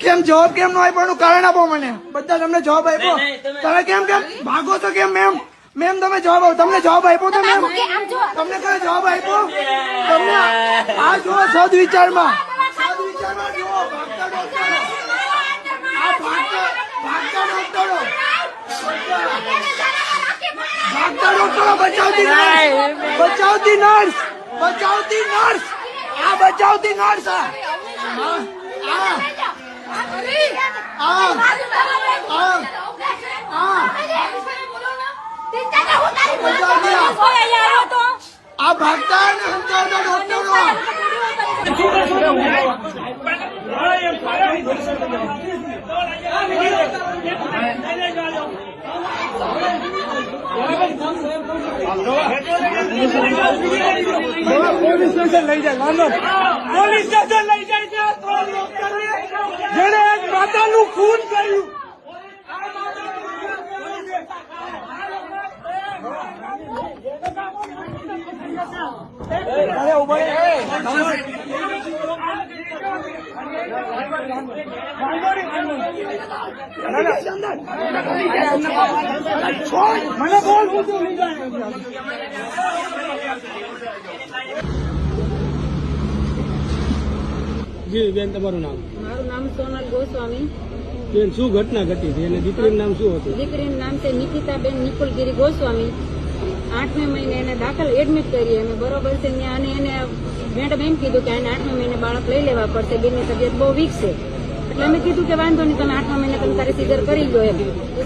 કેમ જવાબ કેમ નો આપ્યો એનું કારણ આપો મને? બધા તમને જવાબ આપ્યો. તમે- કેમ કેમ ભાગો છો કેમ મેમ મેમ તમે જવાબ આવો તમને જવાબ આપ્યો તો મેમ? તમને કયો જવાબ આપ્યો? તમને આ- જો જુઓ સદ વિચારમાં. સદ વિચારમાં જુઓ ભાગતા ડોક્ટરો. ભાગતા ડોક્ટરો. બચાવતી નર્સ બચાવતી નર્સ બચાવતી નર્સ આ બચાવતી નર્સ આ. આ ભાગતા અને સમજાવતા પોલીસ સ્ટેશન લઈ જાય પોલીસ સ્ટેશન લઈ જાય માતાનું ખૂન કર્યું. અરે ઊભા. મને બોલ જી બેન તમારું નામ? મારું નામ સોનલ ગોસ્વામી. બેન શું ઘટના ઘટી હતી? અને દીકરીનું નામ શું હતું? દીકરીનું નામ છે નિકિતાબેન નિકુલગીરી ગોસ્વામી. આઠમે મહિને એને દાખલ એડમિટ કરી અને બરોબર છે ત્યાં અને એને મેડમ એમ કીધું કે આને આઠમે મહિને બાળક લઈ લેવા પડશે બેનની તબિયત બહુ વીક છે. એટલે અમે કીધું કે વાંધો નહીં, તમે આઠમા મહિને તમે તારે સીઝર કરી લો એમ.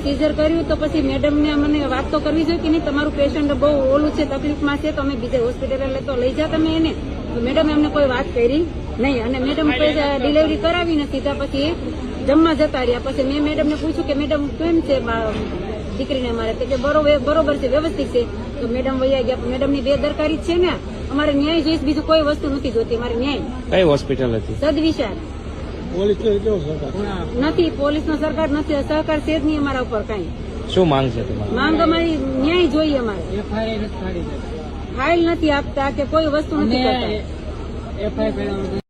સીઝર કર્યું તો પછી મેડમને મને વાત તો કરવી જોઈએ કે નહીં? તમારું પેશન્ટ બહુ ઓલું છે, તકલીફમાં છે, તો અમે બીજે હોસ્પિટલે તો લઈ જા તમે એને. મેડમ એમને કોઈ વાત કરી નહીં. અને મેડમ કોઈ ડિલિવરી કરાવી નથી. ત્યાં પછી જમવા જતા રહ્યા. પછી મેં મેડમને પૂછ્યું કે મેડમ કેમ છે દીકરીને અમારે. તો કે બરોબર બરોબર છે વ્યવસ્થિત છે. તો મેડમ વૈયા ગયા. મેડમની બેદરકારી છે ને. અમારે ન્યાય જોઈશ બીજું કોઈ વસ્તુ નથી જોતી. અમારે ન્યાય. કઈ હોસ્પિટલ હતી? સદવિચાર. પોલીસ નો સહકાર નથી સરકાર નથી. સહકાર છે જ નહીં અમારા ઉપર કઈ. શું માંગ છે તમારી? માંગ અમારી ન્યાય જોઈએ અમારે. ફાઇલ નથી આપતા કે કોઈ વસ્તુ નથી કરતા.